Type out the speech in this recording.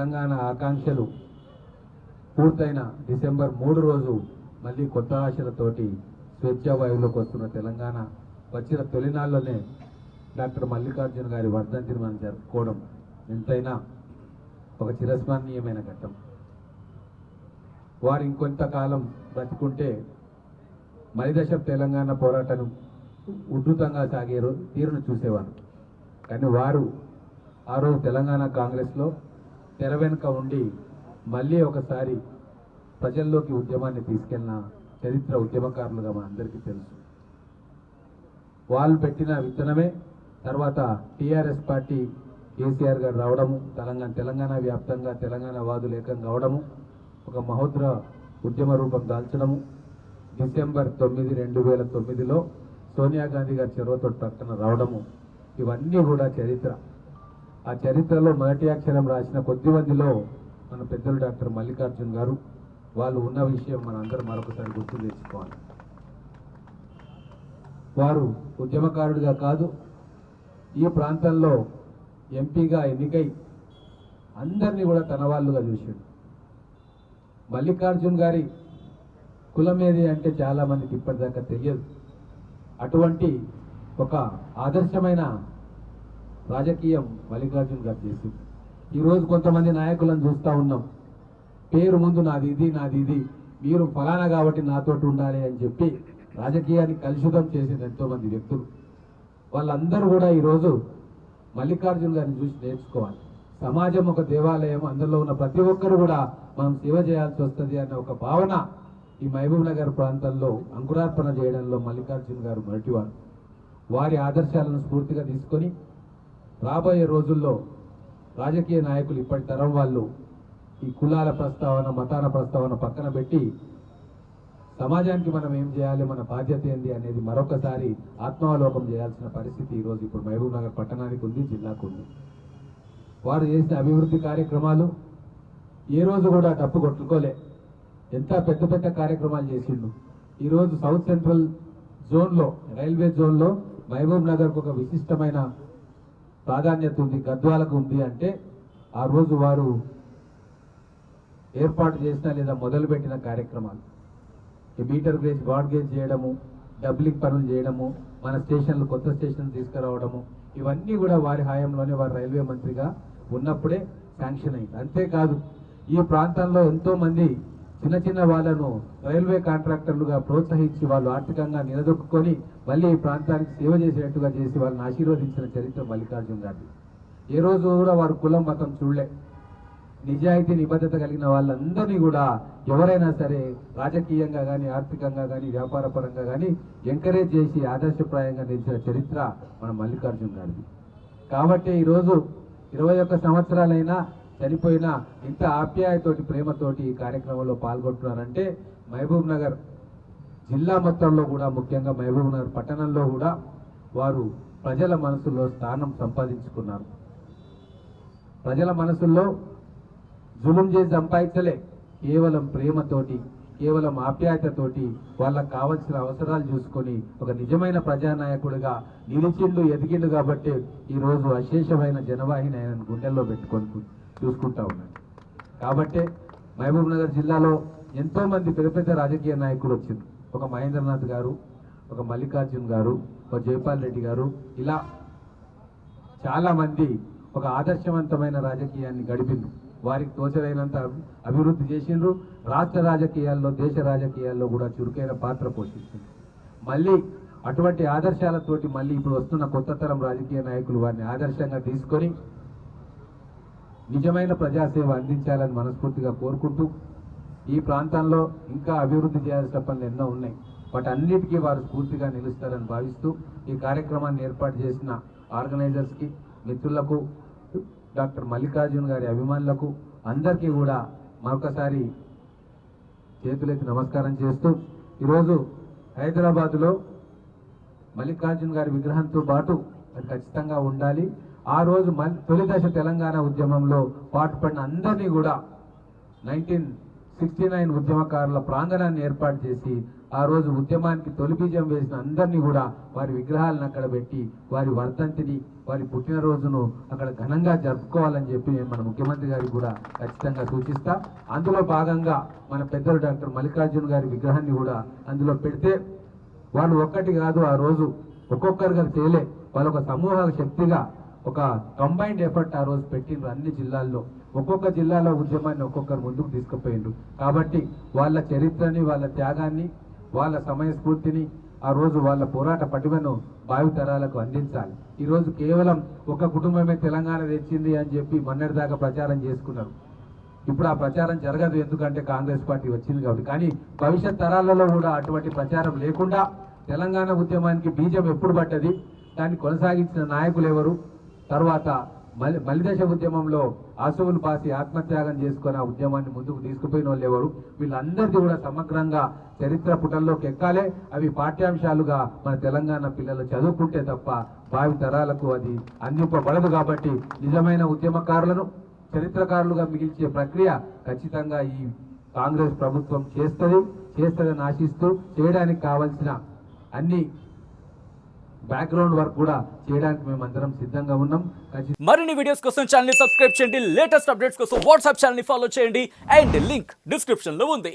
తెలంగాణ ఆకాంక్షలు పూర్తయిన డిసెంబర్ మూడు రోజు మళ్ళీ కొత్త ఆశలతోటి స్వేచ్ఛా వాయువులోకి వస్తున్న తెలంగాణ వచ్చిన తొలినాల్లోనే డాక్టర్ మల్లికార్జున గారి వర్ధంతిని మనం జరుపుకోవడం ఎంతైనా ఒక చిరస్మరణీయమైన ఘట్టం. వారు ఇంకొంతకాలం బ్రతుకుంటే మరిదశ తెలంగాణ పోరాటం ఉద్ధృతంగా సాగే తీరును చూసేవారు. కానీ వారు ఆ రోజు తెలంగాణ కాంగ్రెస్లో తెర వెనుక ఉండి మళ్ళీ ఒకసారి ప్రజల్లోకి ఉద్యమాన్ని తీసుకెళ్ళిన చరిత్ర ఉద్యమకారులుగా మనందరికీ తెలుసు. వాళ్ళు పెట్టిన విత్తనమే తర్వాత టీఆర్ఎస్ పార్టీ కేసీఆర్ గారు రావడము తెలంగాణ తెలంగాణ వ్యాప్తంగా తెలంగాణ వాదులు ఏకం కావడము ఒక మహోద్ర ఉద్యమ రూపం దాల్చడము. డిసెంబర్ తొమ్మిది రెండు వేల తొమ్మిదిలో సోనియా గాంధీ గారి చొరవతో ప్రక్కన రావడము. ఇవన్నీ కూడా చరిత్ర. ఆ చరిత్రలో మొదటి అక్షరం రాసిన కొద్ది మందిలో మన పెద్దలు డాక్టర్ మల్లికార్జున్ గారు వాళ్ళు ఉన్న విషయం మనందరం మరొకసారి గుర్తు తెచ్చుకోవాలి. వారు ఉద్యమకారుడిగా కాదు ఈ ప్రాంతంలో ఎంపీగా ఎన్నికై అందరినీ కూడా తన వాళ్ళుగా చూశాడు. మల్లికార్జున్ గారి కులం ఏది అంటే చాలామందికి ఇప్పటిదాకా తెలియదు. అటువంటి ఒక ఆదర్శమైన రాజకీయం మల్లికార్జున్ గారు చేసింది. ఈరోజు కొంతమంది నాయకులను చూస్తూ ఉన్నాం. పేరు ముందు నాది ఇది నాది ఇది. మీరు ఫలానా కాబట్టి నాతోటి ఉండాలి అని చెప్పి రాజకీయాన్ని కలుషితం చేసిన ఎంతోమంది వ్యక్తులు. వాళ్ళందరూ కూడా ఈరోజు మల్లికార్జున్ గారిని చూసి నేర్చుకోవాలి. సమాజం ఒక దేవాలయం అందులో ఉన్న ప్రతి ఒక్కరు కూడా మనం సేవ చేయాల్సి వస్తుంది అనే ఒక భావన ఈ మహబూబ్ నగర్ ప్రాంతంలో అంకురార్పణ చేయడంలో మల్లికార్జున్ గారు మొదటివారు. వారి ఆదర్శాలను స్ఫూర్తిగా తీసుకొని రాబోయే రోజుల్లో రాజకీయ నాయకులు ఇప్పటి తరం వాళ్ళు ఈ కులాల ప్రస్తావన మతాల ప్రస్తావన పక్కన పెట్టి సమాజానికి మనం ఏం చేయాలి మన బాధ్యత ఏంది అనేది మరొకసారి ఆత్మావలోకం చేయాల్సిన పరిస్థితి ఈరోజు ఇప్పుడు మహబూబ్ నగర్ పట్టణానికి ఉంది జిల్లాకు ఉంది. వారు చేసిన అభివృద్ధి కార్యక్రమాలు ఏ రోజు కూడా డప్పు కొట్టుకోలే. ఎంత పెద్ద పెద్ద కార్యక్రమాలు చేసిండు. ఈరోజు సౌత్ సెంట్రల్ జోన్లో రైల్వే జోన్లో మహబూబ్ నగర్కు ఒక విశిష్టమైన ప్రాధాన్యత ఉంది గద్వాలకు ఉంది అంటే ఆ రోజు వారు ఏర్పాటు చేసిన లేదా మొదలుపెట్టిన కార్యక్రమాలు. మీటర్ గేజ్ బాడ్ గేజ్ చేయడము డబ్లింగ్ పనులు చేయడము మన స్టేషన్లు కొత్త స్టేషన్లు తీసుకురావడము ఇవన్నీ కూడా వారి హాయంలోనే వారు రైల్వే మంత్రిగా ఉన్నప్పుడే శాంక్షన్ అయింది. అంతేకాదు ఈ ప్రాంతంలో ఎంతోమంది చిన్న చిన్న వాళ్ళను రైల్వే కాంట్రాక్టర్లుగా ప్రోత్సహించి వాళ్ళు ఆర్థికంగా నిలదొక్కుని మళ్ళీ ఈ ప్రాంతానికి సేవ చేసేట్టుగా చేసి వాళ్ళని ఆశీర్వదించిన చరిత్ర మల్లికార్జున గారిది. ఏ రోజు కూడా వారు కులం మతం చూడలే. నిజాయితీ నిబద్ధత కలిగిన వాళ్ళందరినీ కూడా ఎవరైనా సరే రాజకీయంగా కానీ ఆర్థికంగా కానీ వ్యాపార పరంగా కానీ ఎంకరేజ్ చేసి ఆదర్శప్రాయంగా నిలిచిన చరిత్ర మన మల్లికార్జున గారిది. కాబట్టి ఈరోజు ఇరవై ఒక్క సంవత్సరాలైనా చనిపోయిన ఇంత ఆప్యాయతోటి ప్రేమతోటి ఈ కార్యక్రమంలో పాల్గొంటున్నారంటే మహబూబ్ నగర్ జిల్లా మొత్తంలో కూడా ముఖ్యంగా మహబూబ్ నగర్ పట్టణంలో కూడా వారు ప్రజల మనసులో స్థానం సంపాదించుకున్నారు. ప్రజల మనసుల్లో జులుం చేసి సంపాదించలే కేవలం ప్రేమతోటి కేవలం ఆప్యాయతతోటి వాళ్ళకు కావలసిన అవసరాలు చూసుకొని ఒక నిజమైన ప్రజానాయకుడిగా నిలిచిండు ఎదిగిండు కాబట్టి ఈ రోజు అశేషమైన జనవాహిని ఆయన గుండెల్లో పెట్టుకొని చూసుకుంటా ఉన్నాడు. కాబట్టే మహబూబ్నగర్ జిల్లాలో ఎంతోమంది పెద్ద పెద్ద రాజకీయ నాయకులు వచ్చింది ఒక మహేంద్రనాథ్ గారు ఒక మల్లికార్జున్ గారు ఒక జైపాల్ రెడ్డి గారు ఇలా చాలామంది ఒక ఆదర్శవంతమైన రాజకీయాన్ని గడిపిండ్రు వారికి తోచదైనంత అభివృద్ధి చేసిండ్రు. రాష్ట్ర రాజకీయాల్లో దేశ రాజకీయాల్లో కూడా చురుకైన పాత్ర పోషిస్తుంది మళ్ళీ అటువంటి ఆదర్శాలతోటి మళ్ళీ ఇప్పుడు వస్తున్న కొత్త తరం రాజకీయ నాయకులు వారిని ఆదర్శంగా తీసుకొని నిజమైన ప్రజాసేవ అందించాలని మనస్ఫూర్తిగా కోరుకుంటూ ఈ ప్రాంతంలో ఇంకా అభివృద్ధి చేయాల్సిన పనులు ఎన్నో ఉన్నాయి. వాటి అన్నిటికీ వారు స్ఫూర్తిగా నిలుస్తారని భావిస్తూ ఈ కార్యక్రమాన్ని ఏర్పాటు చేసిన ఆర్గనైజర్స్కి మిత్రులకు డాక్టర్ మల్లికార్జున్ గారి అభిమానులకు అందరికీ కూడా మరొకసారి చేతులెత్తి నమస్కారం చేస్తూ ఈరోజు హైదరాబాద్లో మల్లికార్జున్ గారి విగ్రహంతో పాటు అది ఖచ్చితంగా ఉండాలి. ఆ రోజు మల్ తొలి దశ తెలంగాణ ఉద్యమంలో పాటుపడిన అందరినీ కూడా నైన్టీన్ సిక్స్టీ నైన్ ఉద్యమకారుల ప్రాంగణాన్ని ఏర్పాటు చేసి ఆ రోజు ఉద్యమానికి తొలి బీజం వేసిన అందరినీ కూడా వారి విగ్రహాలను అక్కడ పెట్టి వారి వర్ధంతిని వారి పుట్టినరోజును అక్కడ ఘనంగా జరుపుకోవాలని చెప్పి నేను మన ముఖ్యమంత్రి గారికి కూడా ఖచ్చితంగా సూచిస్తా. అందులో భాగంగా మన పెద్దలు డాక్టర్ మల్లికార్జున గారి విగ్రహాన్ని కూడా అందులో పెడితే వాళ్ళు ఒక్కటి కాదు ఆ రోజు ఒక్కొక్కరుగా చేయలే. వాళ్ళ ఒక సమూహ శక్తిగా ఒక కంబైన్డ్ ఎఫర్ట్ ఆ రోజు పెట్టిండ్రు అన్ని జిల్లాల్లో. ఒక్కొక్క జిల్లాలో ఉద్యమాన్ని ఒక్కొక్కరు ముందుకు తీసుకుపోయిండ్రు. కాబట్టి వాళ్ళ చరిత్రని వాళ్ళ త్యాగాన్ని వాళ్ళ సమయస్ఫూర్తిని ఆ రోజు వాళ్ళ పోరాట పటిమను భావితరాలకు అందించాలి. ఈ రోజు కేవలం ఒక కుటుంబమే తెలంగాణ తెచ్చింది అని చెప్పి మొన్నటిదాకా ప్రచారం చేసుకున్నారు. ఇప్పుడు ఆ ప్రచారం జరగదు ఎందుకంటే కాంగ్రెస్ పార్టీ వచ్చింది కాబట్టి. కానీ భవిష్యత్ తరాలలో కూడా అటువంటి ప్రచారం లేకుండా తెలంగాణ ఉద్యమానికి బీజం ఎప్పుడు పడ్డది? దాన్ని కొనసాగించిన నాయకులు ఎవరు? తర్వాత మలి మలిదశ ఉద్యమంలో ఆశువులు పాసి ఆత్మత్యాగం చేసుకున్న ఆ ఉద్యమాన్ని ముందుకు తీసుకుపోయిన వాళ్ళు ఎవరు? వీళ్ళందరిది కూడా సమగ్రంగా చరిత్ర పుటల్లోకి ఎక్కాలే. అవి పాఠ్యాంశాలుగా మన తెలంగాణ పిల్లలు చదువుకుంటే తప్ప భావి తరాలకు అది అందింపబడదు కాబట్టి నిజమైన ఉద్యమకారులను చరిత్రకారులుగా మిగిల్చే ప్రక్రియ ఖచ్చితంగా ఈ కాంగ్రెస్ ప్రభుత్వం చేస్తుంది చేస్తుందని ఆశిస్తూ చేయడానికి కావలసిన అన్ని బ్యాక్గ్రౌండ్ వర్క్ కూడా చేయడానికి మేము అందరం సిద్ధంగా ఉన్నాం. మరిన్ని వీడియోస్ కోసం ఛానల్ సబ్స్క్రైబ్ చేయండి. లేటెస్ట్ అప్డేట్స్ కోసం వాట్సాప్ ఛానల్ని ఫాలో చేయండి. అండ్ లింక్ డిస్క్రిప్షన్లో ఉంది.